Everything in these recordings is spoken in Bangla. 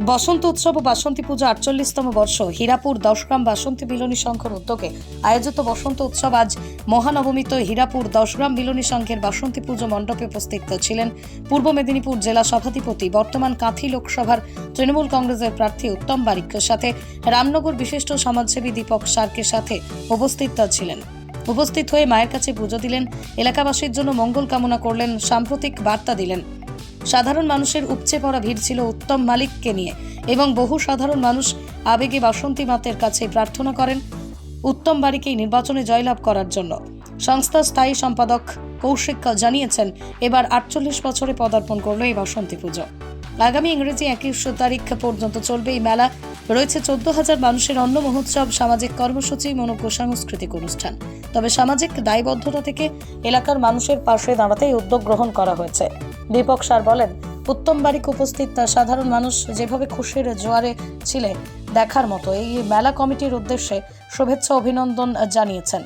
বসন্ত উৎসব ও বাসন্তী পূজা আটচল্লিশতম বর্ষ। হীরাপুর দশগ্রাম বাসন্তী মিলনী সংঘর উদ্যোগে আয়োজিত বসন্ত উৎসব আজ মহানবমীত হীরাপুর দশগ্রাম মিলনী সংঘের বাসন্তী পুজো মণ্ডপে উপস্থিত ছিলেন পূর্ব মেদিনীপুর জেলা সভাধিপতি, বর্তমান কাঁথি লোকসভার তৃণমূল কংগ্রেসের প্রার্থী উত্তম বারিকের সাথে রামনগর বিশিষ্ট সমাজসেবী দীপক সার্কের সাথে উপস্থিত ছিলেন। উপস্থিত হয়ে মায়ের কাছে পুজো দিলেন, এলাকাবাসীর জন্য মঙ্গল কামনা করলেন, সাম্প্রতিক বার্তা দিলেন। সাধারণ মানুষের উপচে পড়া ভিড় ছিল উত্তম মালিককে নিয়ে এবং বহু সাধারণ মানুষ আবেগে বাসন্তী মাতের কাছে প্রার্থনা করেন উত্তম বাড়িকেই নির্বাচনে জয়লাভ করার জন্য। সংস্থার স্থায়ী সম্পাদক কৌশিক জানিয়েছেন, এবার আটচল্লিশ বছরে পদার্পণ করল এই বাসন্তী পুজো। আগামী ইংরেজি একুশ তারিখ পর্যন্ত চলবে এই মেলা। রয়েছে চোদ্দ হাজার মানুষের অন্ন মহোৎসব, সামাজিক কর্মসূচি মনোজ্ঞ সাংস্কৃতিক অনুষ্ঠান। তবে সামাজিক দায়বদ্ধতা থেকে এলাকার মানুষের পাশে দাঁড়াতে উদ্যোগ গ্রহণ করা হয়েছে। দীপক সার বলেন, উত্তম বাড়িক উপস্থিত সাধারণ মানুষ যেভাবে খুশির জোয়ারে ছিলে, দেখার মতো। এই মেলা কমিটির উদ্দেশ্যে শুভেচ্ছা, অভিনন্দন জানিয়েছেন।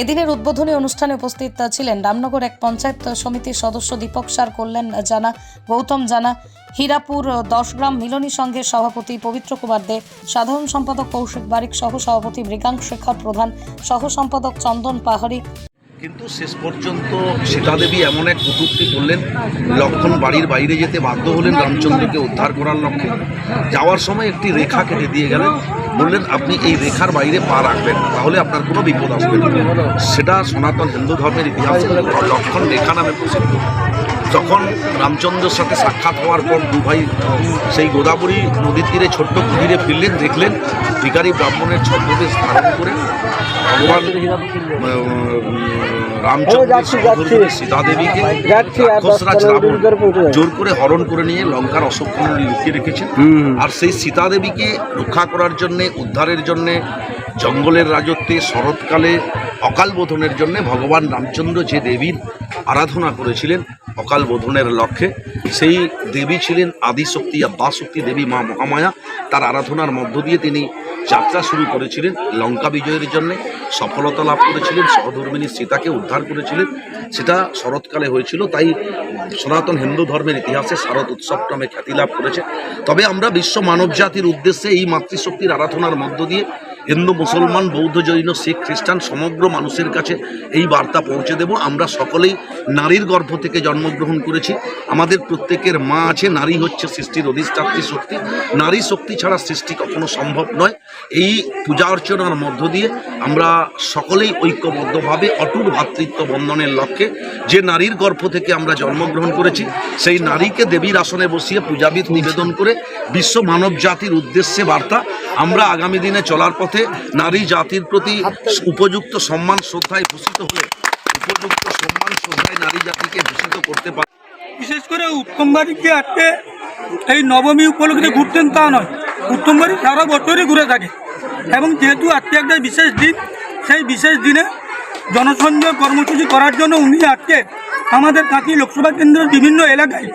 এদিনের উদ্বোধনী অনুষ্ঠানে উপস্থিত ছিলেন রামনগর এক পঞ্চায়েত সমিতির সদস্য দীপক সার, কল্যাণ জানা, গৌতম জানা, হীরাপুর দশগ্রাম মিলনী সংঘের সভাপতি পবিত্র কুমার দে, সাধারণ সম্পাদক কৌশিক বারিক সহ সভাপতি মৃগাঙ্ক শেখর প্রধান সহ সম্পাদক চন্দন পাহাড়ি কিন্তু শেষ পর্যন্ত সীতাদেবী এমন এক কটূক্তি করলেন, লক্ষণ বাড়ির বাইরে যেতে বাধ্য হলেন রামচন্দ্রকে উদ্ধার করার লক্ষ্যে। যাওয়ার সময় একটি রেখা কেটে দিয়ে গেলেন, বললেন, আপনি এই রেখার বাইরে পা রাখবেন, তাহলে আপনার কোনো বিপদ আসবে না। সেটা সনাতন হিন্দু ধর্মের ইতিহাসে, লক্ষণ রেখা নামে প্রসিদ্ধ। যখন রামচন্দ্রের সাথে সাক্ষাৎ হওয়ার পর দু ভাই সেই গোদাবরী নদীর তীরে ছোট্ট কুটিরে ফিরলেন, দেখলেন ভিকারি ব্রাহ্মণের ছদ্মবেশ ধারণ করে ভগবান রামচন্দ্র সীতা দেবীকে রাক্ষসরাজ রাবণ। জোর করে হরণ করে নিয়ে লঙ্কার অশোকখানে লুকিয়ে রেখেছেন। আর সেই সীতা দেবীকে রক্ষা করার জন্যে উদ্ধারের জন্যে জঙ্গলের রাজত্বে শরৎকালে অকাল বোধনের জন্য ভগবান রামচন্দ্র যে দেবীর আরাধনা করেছিলেন অকাল বোধনের লক্ষ্যে সেই দেবী ছিলেন আদিশক্তি বা শক্তি দেবী মা মহামায়া। তার আরাধনার মধ্য দিয়ে তিনি যাত্রা শুরু করেছিলেন লঙ্কা বিজয়ের জন্য, সফলতা লাভ করেছিলেন সহধর্মিনী সীতাকে উদ্ধার করেছিলেন। সেটা শরৎকালে হয়েছিল, তাই সনাতন হিন্দু ধর্মের ইতিহাসে শারদ উৎসব নামে খ্যাতি লাভ করেছে। তবে আমরা বিশ্ব মানব জাতির উদ্দেশ্যে এই মাতৃশক্তির আরাধনার মধ্য দিয়ে হিন্দু, মুসলমান, বৌদ্ধ, জৈন, শিখ, খ্রিস্টান, সমগ্র মানুষের কাছে এই বার্তা পৌঁছে দেব। আমরা সকলেই নারীর গর্ভ থেকে জন্মগ্রহণ করেছি। আমাদের প্রত্যেকের মা আছে, নারী হচ্ছে সৃষ্টির অধিষ্ঠাত্রী শক্তি। নারী শক্তি ছাড়া সৃষ্টি কখনো সম্ভব নয়। এই পূজা অর্চনার মধ্য দিয়ে আমরা সকলেই ঐক্যবদ্ধভাবে, অটুট ভাতৃত্ব বন্ধনের লক্ষ্যে যে নারীর গর্ভ থেকে আমরা জন্মগ্রহণ করেছি, সেই নারীকে দেবীর আসনে বসিয়ে পূজাবিদ নিবেদন করে বিশ্ব মানব জাতির উদ্দেশ্যে বার্তা আমরা আগামী দিনে চলার পথে নারী জাতির প্রতি উপযুক্ত সম্মান, শ্রদ্ধায় ভূষিত হলে উপযুক্ত সম্মান, শ্রদ্ধায় নারী জাতিকে ভূষিত করতে পারে বিশেষ করে উত্তম বাড়িকে আজকে এই নবমী উপলক্ষে ঘুরতেন তা নয়। উত্তম বাড়ি সারা বছরই ঘুরে থাকে। এবং যেহেতু আজকে একটা বিশেষ দিন, সেই বিশেষ দিনে জনসংযোগ কর্মসূচি করার জন্য উনি আজকে আমাদের কাঁথি লোকসভা কেন্দ্রের বিভিন্ন এলাকায়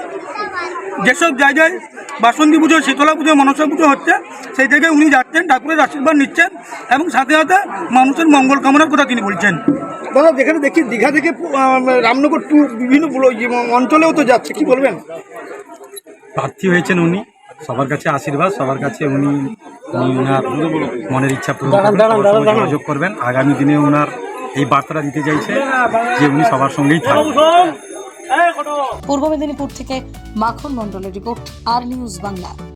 যেসব জায়গায় বাসন্তী পুজো শীতলা পুজো মনসা পুজো হচ্ছে সেই থেকে উনি যাচ্ছেন ঠাকুরের আশীর্বাদ নিচ্ছেন এবং সাথে সাথে মানুষের মঙ্গল কামনার কথা তিনি বলছেন। দাদা যেখানে দেখি দীঘা থেকে রামনগর টু বিভিন্ন ইয়ে অঞ্চলেও তো যাচ্ছে কি বলবেন? প্রার্থী হয়েছেন উনি সবার কাছে আশীর্বাদ সবার কাছে উনি ওনার মনের ইচ্ছা পূরণ যোগাযোগ করবেন। আগামী দিনে ওনার এই বার্তাটা দিতে চাইছে যে উনি সবার সঙ্গেই থাকবেন। পূর্ব মেদিনীপুর থেকে মাখন মন্ডলের রিপোর্ট আর নিউজ বাংলা।